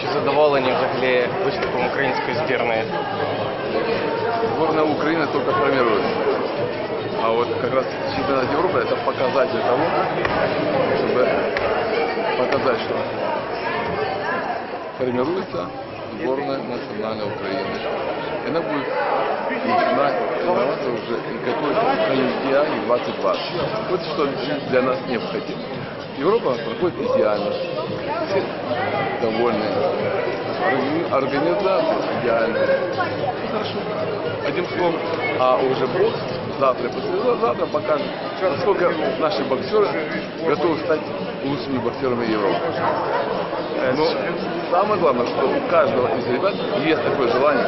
Чи задоволені взагалі виступом української збірної? Сборная Украины только формируется. А вот как раз чемпионат Европы это показатель того, чтобы показать, что формируется сборная национальной Украины. И она будет начинать тренироваться уже и готовиться к Олимпиаде 2020. Вот что для нас необходимо. Европа проходит идеально. Все довольны. Органи- Организация идеальная. Ну, Хорошо. Одним словом, а уже бокс завтра послезавтра покажет, насколько наши боксеры готовы стать лучшими боксерами Европы. Но самое главное, что у каждого из ребят есть такое желание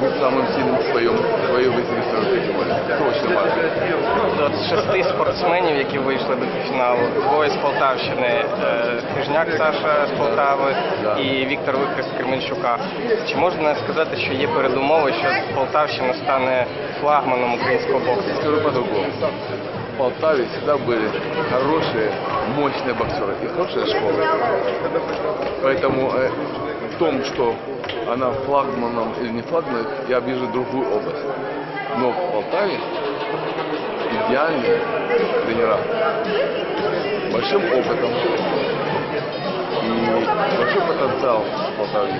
быть самым сильным в своем, в своей. Это очень важно. От з шести спортсменів, які вийшли до фіналу, двоє з Полтавщини, е, Хижняк Саша з Полтави Да. і Віктор Вихрес з Кременчука. Чи можна сказати, що є передумови, що Полтавщина стане флагманом українського боксу? Скажу по-другому. В Полтаве всегда были хорошие, мощные боксеры и хорошая школа. Поэтому э, в том, что она флагманом или не флагманом, я вижу другую область. Но в Полтаве идеальные тренера. Большим опытом. И большой потенциал в Полтаве.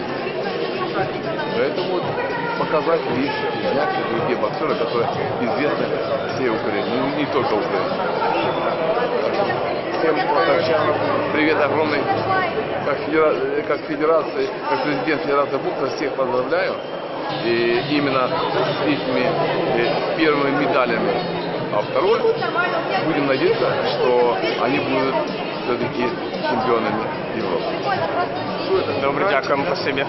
Поэтому показать Кизняк и другие боксеры, которые известны всей Украине, ну, не только Украине. Всем привет огромный. Как, федера- как федерации, как президент Федерации бокса всех поздравляю. И именно с этими э, первыми медалями. А второй, будем надеяться, что они будут все-таки чемпионами Европы. Добре, дякуємо, спасибі.